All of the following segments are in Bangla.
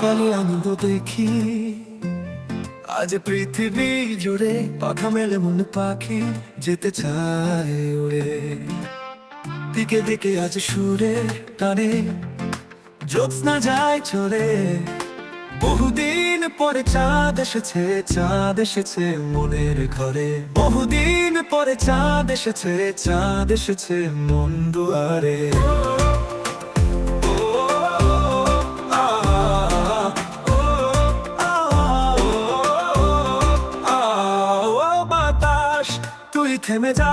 পেলে আনন্দ দেখি। আজ পৃথিবী জুড়ে পাখা মেলে মন পাখি, যেতে চায় উড়ে দিকে দিকে আজ সুরে টানে জ্যোৎস্না যায় চলে। বহুদিন পরে চাঁদ এসেছে চাঁদ এসেছে মনের ঘরে। বহুদিন পরে চাঁদ এসেছে চাঁদ এসেছে মন দুয়ারে। তুই থেমে যা,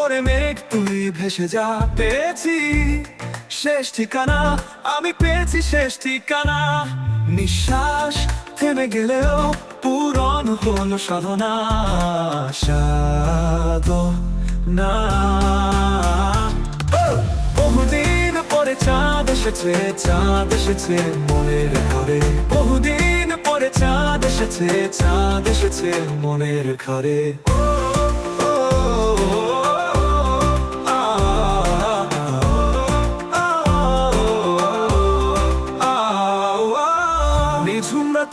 ওরে মেঘ, তুই ভেসে যা। পেয়েছি শেষ ঠিকানা, আমি পেয়েছি শেষ ঠিকানা। নিঃশ্বাস থেমে গেলেও পূরণ হলো সাধনা সাধনা। বহুদিন পরে চাঁদ এসেছে চাঁদ এসেছে মনের ঘরে। বহুদিন পরে চাঁদ এসেছে চাঁদ এসেছে মনের ঘরে।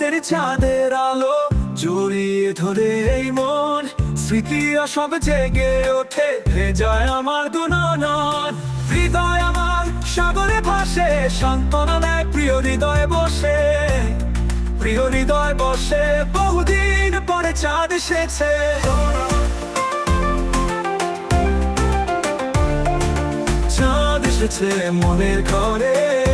রাতের চাঁদের আলো জড়িয়ে ধরে এই মন, স্মৃতি সব জেগে ওঠে যায় আমার দুনয়ন হৃদয় আমার সাগরে ভাসে, সান্ত্বনা দেয়, প্রিয় হৃদয় বসে। প্রিয় হৃদয় বসে, বহুদিন পরে চাঁদ এসেছে। চাঁদ এসেছে মনের ঘরে।